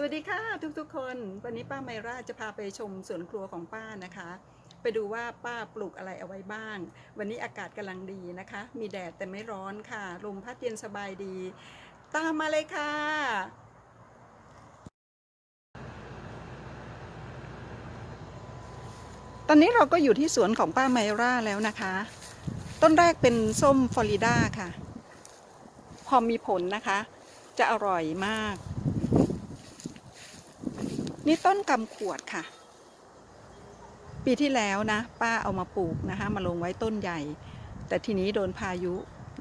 สวัสดีค่ะทุกๆคน วันนี้ป้าไมราจะพาไปชมสวนครัวของป้านะคะ ไปดูว่าป้าปลูกอะไรเอาไว้บ้าง วันนี้อากาศกำลังดีนะคะ มีแดดแต่ไม่ร้อนค่ะ ลมพัดเย็นสบายดี ตามมาเลยค่ะ ตอนนี้เราก็อยู่ที่สวนของป้าไมราแล้วนะคะ ต้นแรกเป็นส้มฟลอริดาค่ะ พอมีผลนะคะ จะอร่อยมาก นี่ต้นกำขวดค่ะ ปีที่แล้วนะ ป้าเอามาปลูกนะคะ มาลงไว้ต้นใหญ่ แต่ทีนี้โดนพายุ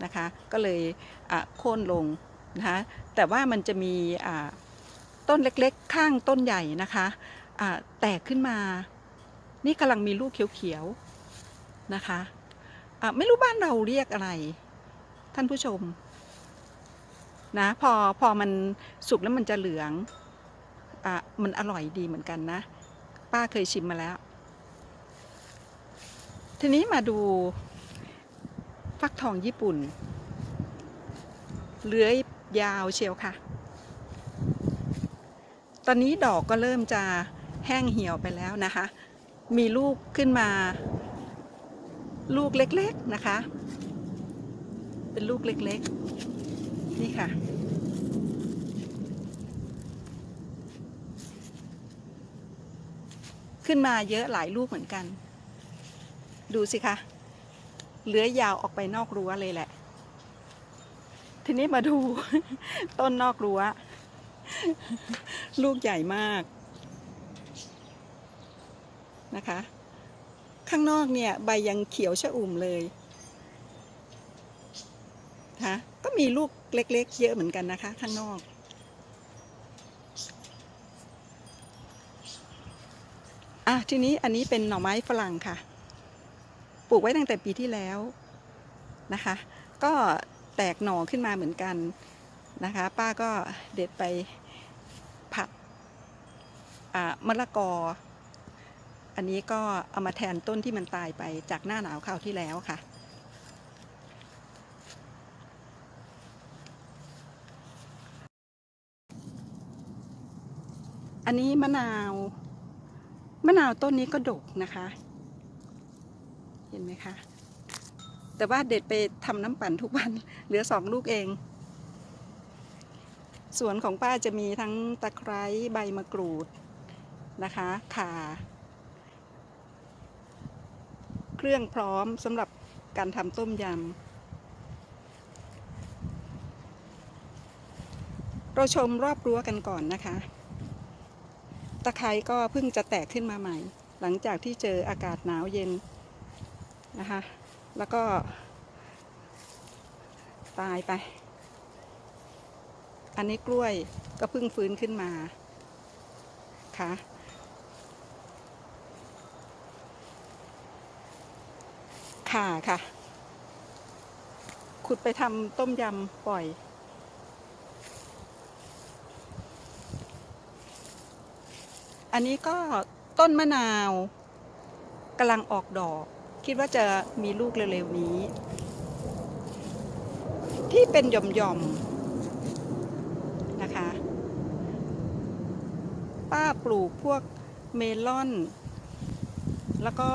นะคะ ก็เลยอะโค่นลงนะคะแต่ว่ามันจะมีอ่าต้นเล็กๆ ข้างต้นใหญ่นะคะอ่าแตกขึ้นมา นี่กำลังมีลูกเขียวๆนะคะอะไม่รู้บ้านเราเรียกอะไร ท่านผู้ชมนะพอพอมันสุกแล้วมันจะเหลือง อะมันอร่อยดีเหมือนกันนะ ป้าเคยชิมมาแล้ว ทีนี้มาดูฟักทองญี่ปุ่น เลื้อยยาวเชียวค่ะ ตอนนี้ดอกก็เริ่มจะแห้งเหี่ยวไปแล้วนะคะ มีลูกขึ้นมา ลูกเล็กๆนะคะ เป็นลูกเล็กๆ นี่ค่ะ ขึ้นมาเยอะหลายลูกเหมือนกัน ดูสิคะเลื้อยยาวออกไปนอกรั้วเลยแหละ ทีนี้มาดู ต้นนอกรั้ว ลูกใหญ่มากนะคะ ข้างนอกเนี่ยใบยังเขียวชะอุ่มเลยนะคะก็มีลูกเล็ก ๆ เยอะเหมือนกันนะคะ ข้างนอก อะทีนี้อันนี้เป็นหน่อไม้ฝรั่งค่ะ ปลูกไว้ตั้งแต่ปีที่แล้วนะคะ ก็แตกหน่อขึ้นมาเหมือนกันนะคะ ป้าก็เด็ดไปผัดมะละกอ อันนี้ก็เอามาแทนต้นที่มันตายไปจากหน้าหนาวคราวที่แล้วค่ะ อันนี้มะนาว มะนาวต้นนี้ก็ดกนะคะ เห็นไหมคะ แต่ว่าเด็ดไปทำน้ำปั่นทุกวัน เหลือสองลูกเองสวนของป้าจะมีทั้งตะไคร้ใบมะกรูดนะคะข่า เครื่องพร้อมสำหรับการทำต้มยำ เราชมรอบรั้วกันก่อนนะคะ ตะไคร้ก็เพิ่งจะแตกขึ้นมาใหม่ หลังจากที่เจออากาศหนาวเย็นนะคะ แล้วก็ตายไป อันนี้กล้วยก็เพิ่งฟื้นขึ้นมาค่ะข่าค่ะ ขุดไปทำต้มยำปล่อย อันนี้ก็ต้นมะนาวกำลังออกดอก คิดว่าจะมีลูกเร็วๆนี้ ที่เป็นหย่อมๆนะคะ ป้าปลูกพวกเมลอน แล้วก็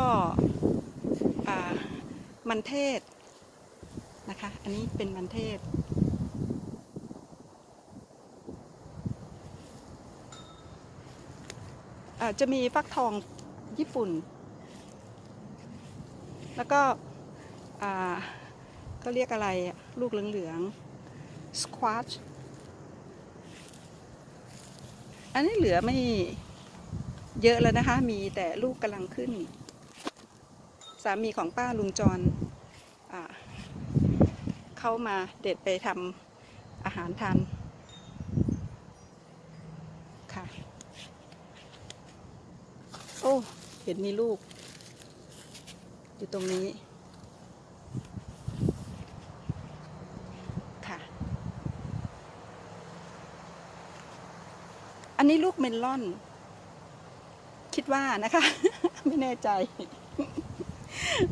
มันเทศนะคะ อันนี้เป็นมันเทศ อ่า จะมีฟักทองญี่ปุ่น แล้วก็อ่าเขาเรียกอะไรลูกเหลืองๆสควอชอันนี้เหลือไม่เยอะแล้วนะคะ มีแต่ลูกกำลังขึ้น สามีของป้าลุงจรเข้ามาเด็ดไปทำอาหารทานค่ะ โอ้ เห็นมีลูก อยู่ตรงนี้ ค่ะ อันนี้ลูกเมลอน คิดว่านะคะ ไม่แน่ใจ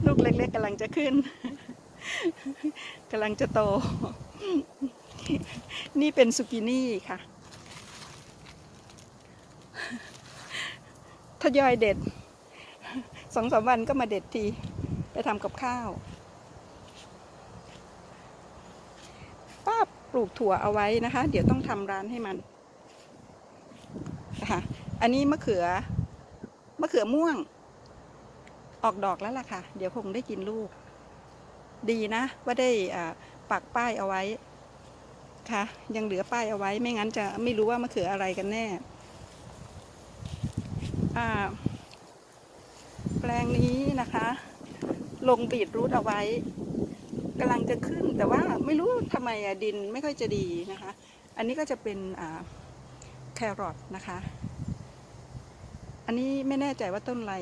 ลูกเล็กๆกำลังจะขึ้นกำลังจะโต นี่เป็นซูกินี่ค่ะ ทยอยเด็ดสองสามวันก็มาเด็ดที ไปทำกับข้าว ป้าปลูกถั่วเอาไว้นะคะ เดี๋ยวต้องทำร้านให้มันนะคะอันนี้มะเขือมะเขือม่วง ออกดอกแล้วล่ะค่ะ เดี๋ยวคงได้กินลูก ดีนะ ว่าได้ปักป้ายเอาไว้ค่ะ ยังเหลือป้ายเอาไว้ไม่งั้นจะไม่รู้ว่ามะเขืออะไรกันแน่ อ่าแปลงนี้นะคะ ลงบีดรูทเอาไว้กำลังจะขึ้นแต่ว่าไม่รู้ทำไมอะดินไม่ค่อยจะดีนะคะ อันนี้ก็จะเป็นแครอทนะคะ อันนี้ไม่แน่ใจว่าต้นอะไร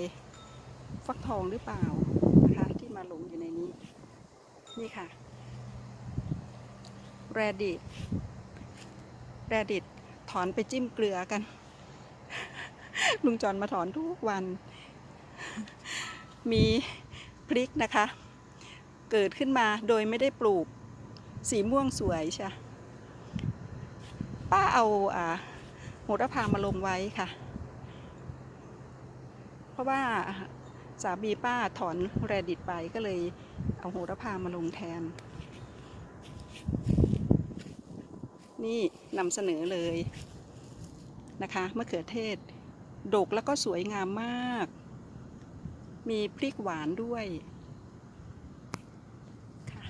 ฟักทองหรือเปล่านะคะ ที่มาหลงอยู่ในนี้ นี่ค่ะแรดิตแรดิตถอนไปจิ้มเกลือกัน ลุงจอนมาถอนทุกวัน มีพริกนะคะ เกิดขึ้นมาโดยไม่ได้ปลูก สีม่วงสวยใช่ป้าเอาอ่าโหระพามาลงไว้ค่ะ เพราะว่าสามีป้าถอนแรดิตไปก็เลยเอาโหระพามาลงแทน นี่นำเสนอเลยนะคะมะเขือเทศ ดกแล้วก็สวยงามมาก มีพริกหวานด้วยค่ะ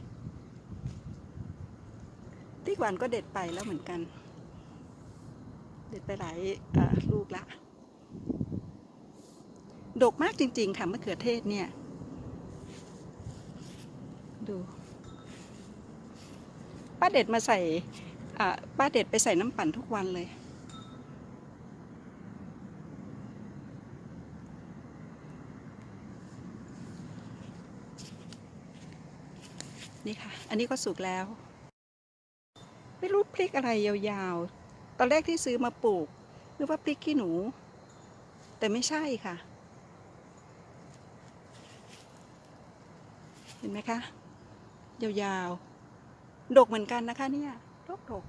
พริกหวานก็เด็ดไปแล้วเหมือนกัน เด็ดไปหลายอ่าลูกละ ดกมากจริง ๆ ค่ะมะเขือเทศเนี่ย ดูป้าเด็ดมาใส่อ่าป้าเด็ดไปใส่น้ำปั่นทุกวันเลย นี่ค่ะ อันนี้ก็สุกแล้ว ไม่รู้พริกอะไรยาวๆ ตอนแรกที่ซื้อมาปลูกนึกว่าพริกขี้หนู แต่ไม่ใช่ค่ะ เห็นไหมคะ ยาวๆ ดกเหมือนกันนะคะเนี่ยดกดก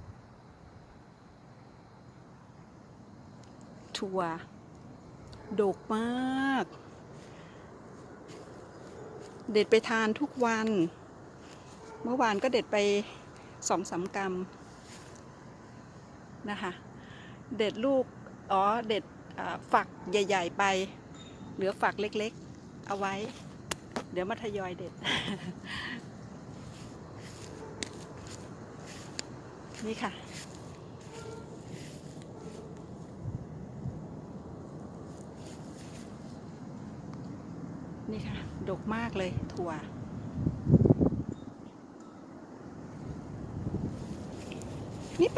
ถั่วดกมาก เด็ดไปทานทุกวัน เมื่อวานก็เด็ดไปสองสามกรัมนะคะ เด็ดลูก อ๋อ เด็ดฝักใหญ่ ๆ ไป เหลือฝักเล็กๆ เอาไว้ เดี๋ยวมาทยอยเด็ด นี่ค่ะ นี่ค่ะ ดกมากเลยถั่ว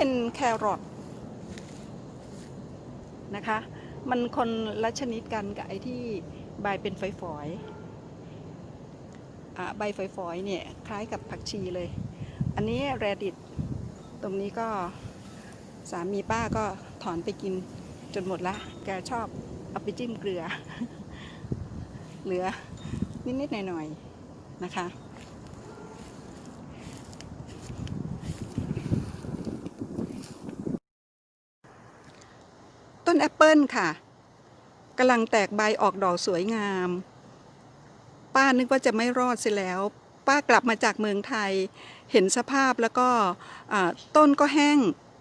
เป็นแครอทนะคะ มันคนละชนิดกันกับไอ้ที่ใบเป็นฝอยๆใบฝอยๆเนี่ยคล้ายกับผักชีเลย อันนี้แรดิตตรงนี้ก็สามีป้าก็ถอนไปกินจนหมดละ แกชอบเอาไปจิ้มเกลือ เหลือนิดๆหน่อยๆนะคะ ต้นแอปเปิลค่ะกำลังแตกใบออกดอกสวยงาม ป้านึกว่าจะไม่รอดเสียแล้ว ป้ากลับมาจากเมืองไทย เห็นสภาพแล้วก็ต้นก็แห้ง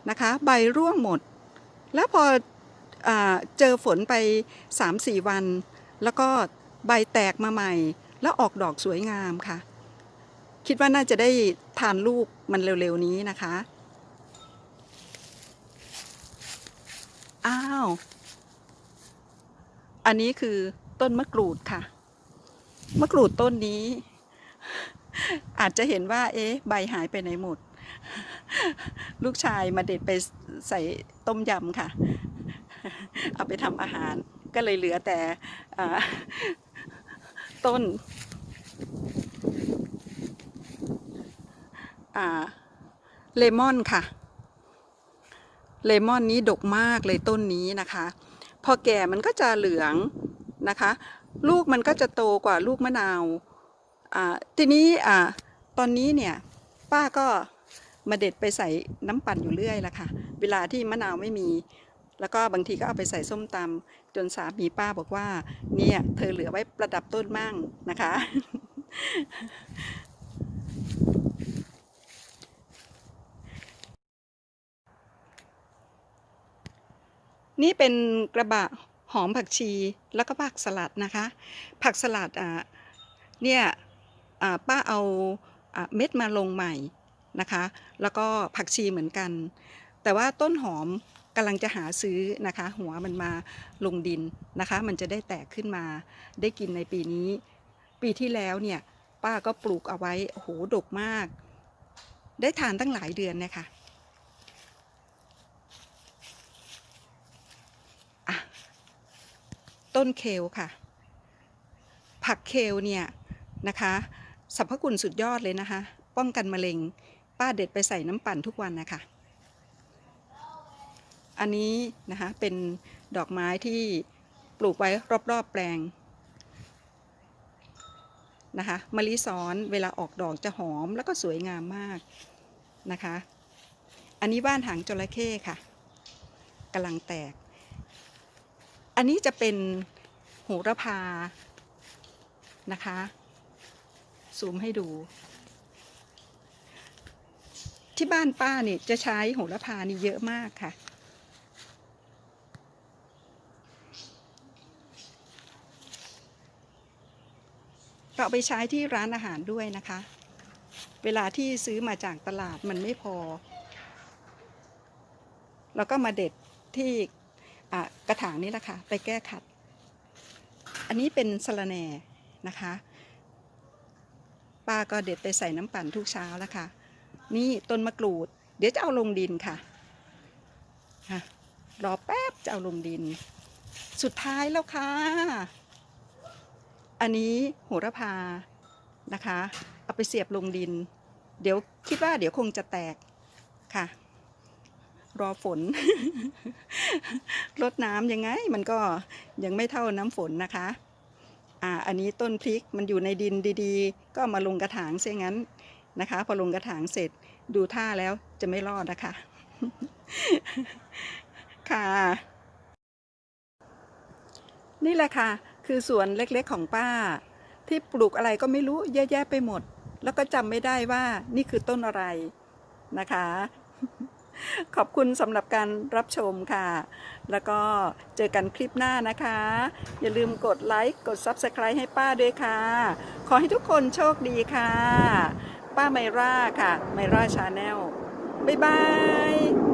นะคะ ใบร่วงหมด แล้วพออเจอฝนไป 3-4 วัน แล้วก็ใบแตกมาใหม่ แล้วออกดอกสวยงามค่ะ คิดว่าน่าจะได้ทานลูกมันเร็วๆนี้นะคะ อ้าว อันนี้คือต้นมะกรูดค่ะ มะกรูดต้นนี้ อาจจะเห็นว่า เอ๊ะ ใบหายไปไหนหมด ลูกชายมาเด็ดไปใส่ต้มยำค่ะ เอาไปทำอาหาร ก็เลยเหลือแต่ต้นเลมอนค่ะ เลมอนนี้ดกมากเลยต้นนี้นะคะ พอแก่มันก็จะเหลืองนะคะ ลูกมันก็จะโตกว่าลูกมะนาวอ่าทีนี้อ่าตอนนี้เนี่ยป้าก็มาเด็ดไปใส่น้ำปั่นอยู่เรื่อยละค่ะ เวลาที่มะนาวไม่มี แล้วก็บางทีก็เอาไปใส่ส้มตำจนสามีป้าบอกว่า เนี่ย เธอเหลือไว้ประดับต้นมั่งนะคะ นี่เป็นกระบะหอมผักชีแล้วก็ผักสลัดนะคะ ผักสลัดอะเนี่ยอ่าป้าเอาอะเม็ดมาลงใหม่นะคะ แล้วก็ผักชีเหมือนกัน แต่ว่าต้นหอมกำลังจะหาซื้อนะคะ หัวมันมาลงดินนะคะ มันจะได้แตกขึ้นมาได้กินในปีนี้ ปีที่แล้วเนี่ยป้าก็ปลูกเอาไว้โอ้โหดกมาก ได้ทานตั้งหลายเดือนนะคะ ต้นเคลค่ะ ผักเคลเนี่ยนะคะสรรพคุณสุดยอดเลยนะคะ ป้องกันมะเร็ง ป้าเด็ดไปใส่น้ำปั่นทุกวันนะคะ อันนี้นะคะเป็นดอกไม้ที่ปลูกไว้รอบๆแปลงนะคะมะลิซ้อนเวลาออกดอกจะหอมแล้วก็สวยงามมากนะคะ อันนี้บ้านหางจระเข้ค่ะกำลังแตก อันนี้จะเป็นโหระพานะคะ ซูมให้ดู ที่บ้านป้าเนี่ยจะใช้โหระพานี่เยอะมากค่ะ เราเอาไปใช้ที่ร้านอาหารด้วยนะคะ เวลาที่ซื้อมาจากตลาดมันไม่พอเราก็มาเด็ดที่ กระถางนี้แหละค่ะไปแก้ขัด อันนี้เป็นสะระแหน่นะคะ ป้าก็เด็ดไปใส่น้ำปั่นทุกเช้าแล้วค่ะ นี่ต้นมะกรูด เดี๋ยวจะเอาลงดินคะค่ะรอแป๊บจะเอาลงดิน สุดท้ายแล้วค่ะ อันนี้โหระพานะคะ เอาไปเสียบลงดิน เดี๋ยวคิดว่าเดี๋ยวคงจะแตกค่ะ รอฝน รดน้ำยังไง มันก็ยังไม่เท่าน้ำฝนนะคะ อ่า อันนี้ต้นพริกมันอยู่ในดินดีๆ ก็มาลงกระถางเสียงั้นนะคะ พอลงกระถางเสร็จดูท่าแล้วจะไม่รอดนะคะ ค่ะ นี่แหละค่ะ คือสวนเล็กๆของป้า ที่ปลูกอะไรก็ไม่รู้เยอะแยะไปหมด แล้วก็จำไม่ได้ว่านี่คือต้นอะไรนะคะ ขอบคุณสำหรับการรับชมค่ะ แล้วก็เจอกันคลิปหน้านะคะ อย่าลืมกดไลค์กด Subscribe ให้ป้าด้วยค่ะ ขอให้ทุกคนโชคดีค่ะ ป้าไมร่าค่ะ ไมร่าชาแนลบ๊ายบาย